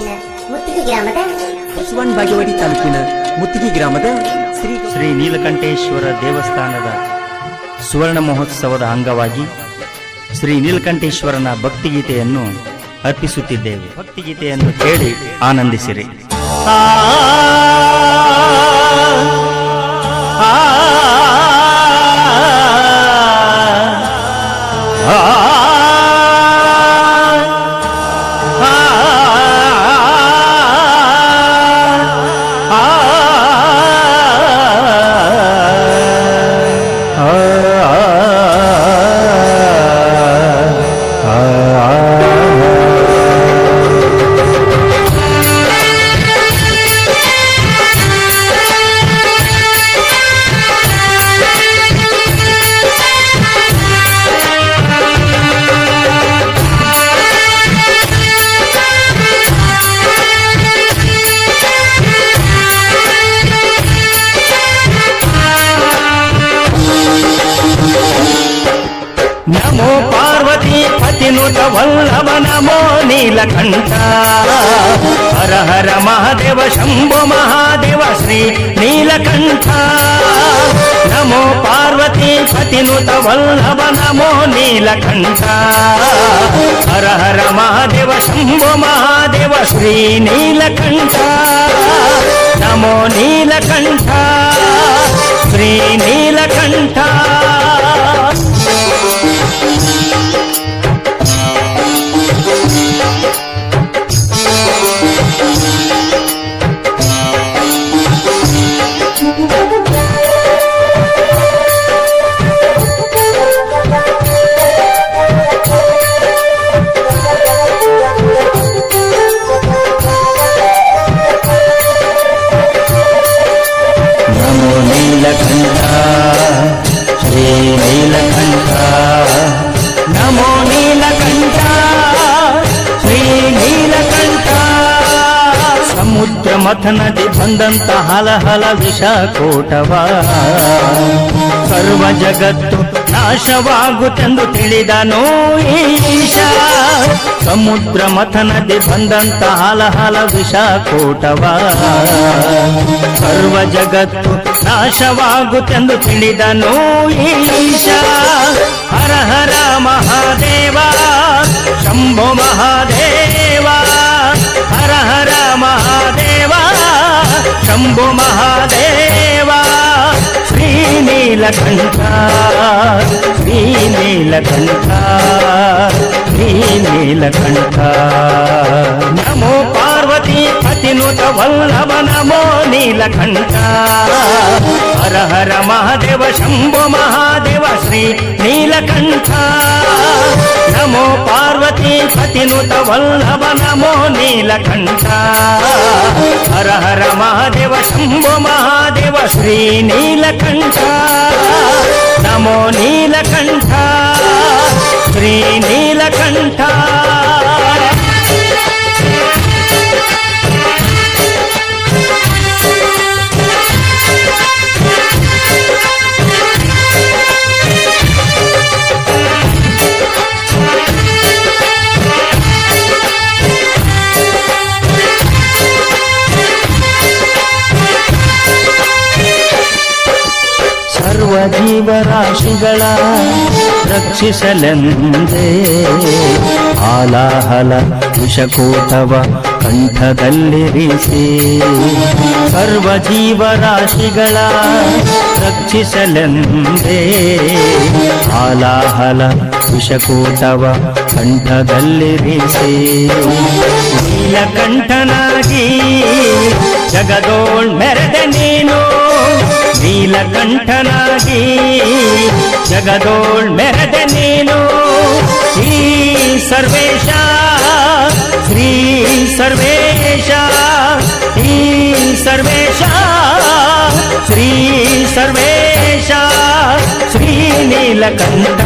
ತಾಲೂಕಿನ ಮುತ್ತಿಗೆ ಗ್ರಾಮದ ಬಸವನ್ ಬಾಗೇವಾಡಿ ತಾಲೂಕಿನ ಮುತ್ತಿಗೆ ಗ್ರಾಮದ ಶ್ರೀ ಶ್ರೀ ನೀಲಕಂಠೇಶ್ವರ ದೇವಸ್ಥಾನದ ಸುವರ್ಣ ಮಹೋತ್ಸವದ ಅಂಗವಾಗಿ ಶ್ರೀ ನೀಲಕಂಠೇಶ್ವರನ ಭಕ್ತಿಗೀತೆಯನ್ನು ಅರ್ಪಿಸುತ್ತಿದ್ದೇವೆ ಭಕ್ತಿಗೀತೆಯನ್ನು ಕೇಳಿ ಆನಂದಿಸಿರಿ ನಮೋ నీలకంఠ హర హర మహాదేవ శంభో మహాదేవ శ్రీ నీలకంఠ. నమో పార్వతీ పార్వతీపతినుత వల్లభ నమో నీలకంఠ. హర హర మహాదేవ శంభో మహాదేవ శ్రీ నీలకంఠ. నమో నీలకంఠ. శ్రీ నీలకంఠ. ಮಥನದಿ ಬಂದಂತ ಹಲ ಹಲ ವಿಷ ಕೋಟವ ಸರ್ವ ಜಗತ್ತು ನಾಶವಾಗುತ್ತೆಂದು ತಿಳಿದನೋ ಈಶ ಸಮುದ್ರ ಮಥನದಿ ಬಂದಂತ ಹಲ ಹಲ ವಿಷ ಕೋಟವ ಸರ್ವ ಜಗತ್ತು ನಾಶವಾಗುತ್ತೆಂದು ತಿಳಿದನೋ ಈಶ ಹರ ಹರ ಮಹಾದೇವ, ಶಂಭೋ ಮಹಾದೇವ. శంభు మహాదేవా శ్రీ నీలకంఠ శ్రీ నీలకంఠ శ్రీ నీలకంఠ నమో పార్వతీ పతినుత వల్లభ నమో నీలకంఠ. హర హర మహాదేవ శంభు మహాదేవ శ్రీ నీలకంఠ నమో పార్వతి పతినుత వల్లభ నమో నీలకంఠ. హర హర మహాదేవ శంభో మహాదేవ శ్రీ నీలకంఠ. నమో నీలకంఠ. శ్రీ నీలకంఠ. ಜೀವರಾಶಿಗಳ ರಕ್ಷಿಸಲೆಂದೇ ಆಲಾಹಲ ವಿಷಕೂಟವ ಕಂಠದಲ್ಲಿರಿಸಿ ಸರ್ವ ಜೀವರಾಶಿಗಳ ರಕ್ಷಿಸಲೆಂದೇ ಆಲಾಹಲ ವಿಷಕೂಟವ ಕಂಠದಲ್ಲಿರಿಸಿ ನೀಲಕಂಠನಾಗಿ ಜಗದೋಳ್ ಮೆರೆದ ನೀನು ನೀಲಕಂಠನಾಗಿ ಜಗದೋಳ್ ಮೆರೆದ ನೀನು सर्वेश श्री सर्वेश ह्रीं सर्वेश श्री सर्वेश श्रीनीलकण्ठ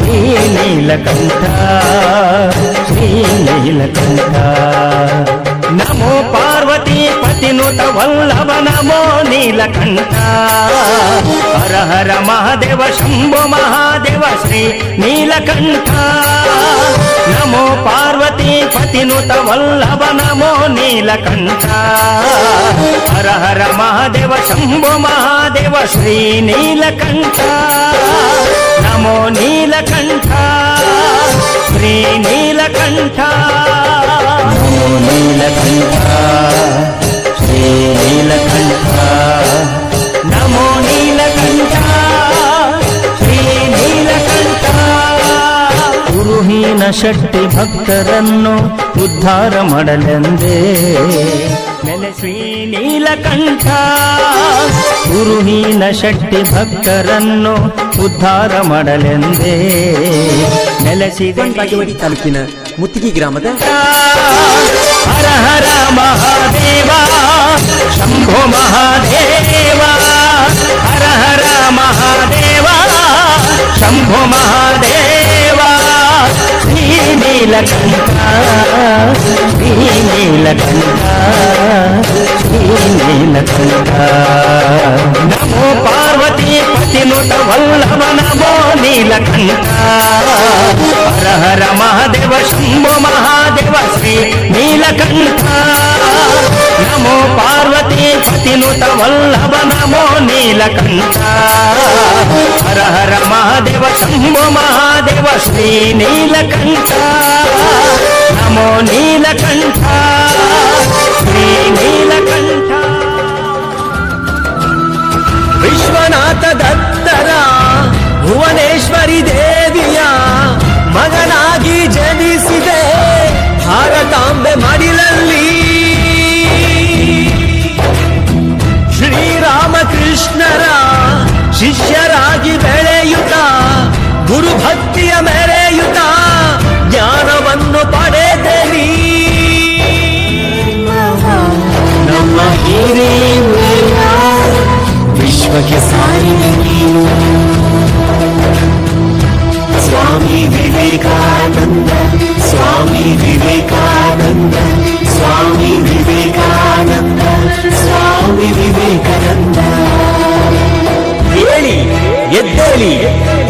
श्रीनीलकण्ठ నమో పార్వతీ పతినుత వల్లభ నమో నీలకంఠ. హర హర మహాదేవ శంభో మహాదేవ శ్రీ నీలకంఠ. నమో పార్వతీ పతినుత వల్లభ నమో నీలకంఠ. హర హర మహాదేవ శంభో మహాదేవ శ్రీ నీలకంఠ. నమో నీలకంఠ. ನೀಲಕಂಠ. ನೀಲಕಂಠ ಶ್ರೀ ನೀಲಕಂಠ ನಮೋ ನೀಲಕಂಠ. ಶ್ರೀ ನೀಲಕಂಠ ಗುರುಹೀನ ಶಟ್ಟಿ ಭಕ್ತರನ್ನು ಉದ್ಧಾರ ಮಾಡಲೆಂದೇ. ಶ್ರೀ ನೀಲಕಂಠ. ಗುರುಹೀನ ಶಟ್ಟಿ ಭಕ್ತರನ್ನು ಉದ್ಧಾರ ಮಾಡಲೆಂದೇ. ನೆಲೆಸಿದೆ ಬಾಗೇವಾಡಿ ತಾಲೂಕಿನ ಮುತ್ತಿಗೆ ಗ್ರಾಮದ ಹರ ಹರ ಮಹಾದೇವ ಶಂಭೋ ಮಹಾದೇವ ಹರ ಹರ ಮಹಾದೇವ ಶಂಭೋ ಮಹಾದೇವ ಶ್ರೀ ನೀಲಕಂಠ ಶ್ರೀ ನೀಲಕಂಠ ಶ್ರೀ ನೀಲಕಂಠ ನಮೋ ಪಾರ್ವತಿ తినుట వల్లభనమో నీలకంఠ. హర హర మహాదేవ శంభు మహాదేవ శ్రీ నీలకంఠ. నమో పార్వతీ పతినుట వల్లభ నమో నీలకంఠ. హర హర మహాదేవ శంభు మహాదేవ శ్రీ నీలకంఠ. నమో నీలకంఠ. శ్రీ నీలకంఠ. ख्यातदत्तरा भुवनेश्वरि देव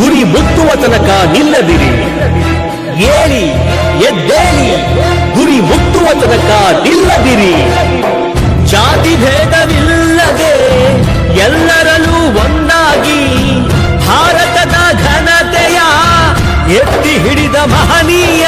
ಗುರಿ ಮುಟ್ಟುವ ತನಕ ನಿಲ್ಲದಿರಿ. ಏಳಿ, ಎದ್ದೇಳಿ, ಗುರಿ ಮುಟ್ಟುವ ತನಕ ನಿಲ್ಲದಿರಿ. ಜಾತಿ ಭೇದವಿಲ್ಲದೆ ಎಲ್ಲರಲ್ಲೂ ಒಂದಾಗಿ ಭಾರತದ ಘನತೆಯ ಎತ್ತಿ ಹಿಡಿದ ಮಹನೀಯ